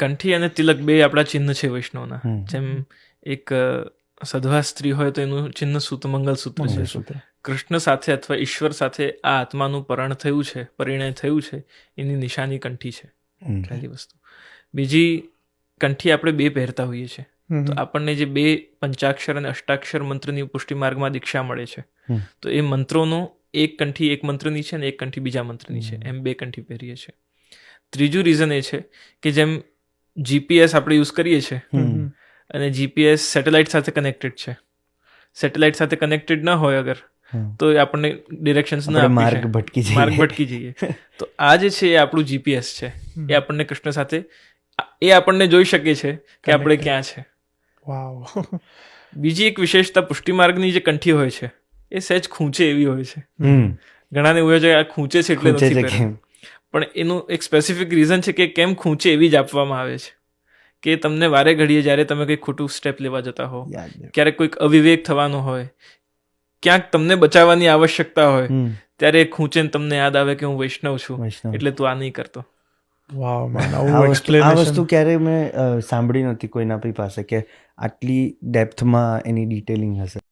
કંઠી અને તિલક બે આપણા ચિહ્ન છે વૈષ્ણવના. જેમ એક સધવા સ્ત્રી હોય તો એનું ચિહ્ન સૂત મંગલસૂત્ર છે. કૃષ્ણ સાથે અથવા ઈશ્વર સાથે આ આત્માનું પરણ થયું છે પરિણય થયું છે એની નિશાની કંઠી છે. પહેલી વસ્તુ. બીજી કંઠી આપણે બે પહેરતા હોઈએ છીએ. તો આપણને જે બે પંચાક્ષર અને અષ્ટાક્ષર મંત્રની પુષ્ટિ માર્ગમાં દીક્ષા મળે છે. તો એ મંત્રોનો એક કંઠી એક મંત્રની છે અને એક કંઠી બીજા મંત્રની છે. એમ બે કંઠી પહેરીએ છીએ. ત્રીજું રીઝન એ છે કે જેમ જીપીએસ આપણે યુઝ કરીએ છીએ. અને જીપીએસ સેટેલાઇટ સાથે કનેક્ટેડ છે. સેટેલાઇટ સાથે કનેક્ટેડ ના હોય અગર તો એ આપણને ડિરેક્શન્સ ના માર્ગ ભટકી જઈએ. માર્ગ ભટકી જઈએ. તો આ જે છે એ આપણું જીપીએસ છે. એ આપણને કૃષ્ણ સાથે એ આપણને જોઈ શકે છે કે આપણે ક્યાં છે. વાવ બીજી એક વિશેષતા પુષ્ટિ માર્ગની જે કંઠી હોય છે એ સહેજ ખૂંચે એવી હોય છે. ઘણાને એવું હોય છે આ ખૂંચે છે એટલે નથી પણ એનું એક સ્પેસિફિક રીઝન છે કે કેમ ખૂંચે એવી જ આપવામાં આવે છે. કે તમને વારે ઘડીએ જ્યારે તમે કંઈક ખોટું સ્ટેપ લેવા જતા હો ક્યારેક કોઈક અવિવેક થવાનો હોય ક્યાંક તમને બચાવવાની આવશ્યકતા હોય ત્યારે એ ખૂંચે ને તમને યાદ આવે કે હું વૈષ્ણવ છું વૈષ્ણવ. એટલે તું આ નહીં કરતો. આ વસ્તુ ક્યારેય મેં સાંભળી નથી કોઈના પાસે કે આટલી ડેપ્થમાં એની ડિટેલિંગ હશે.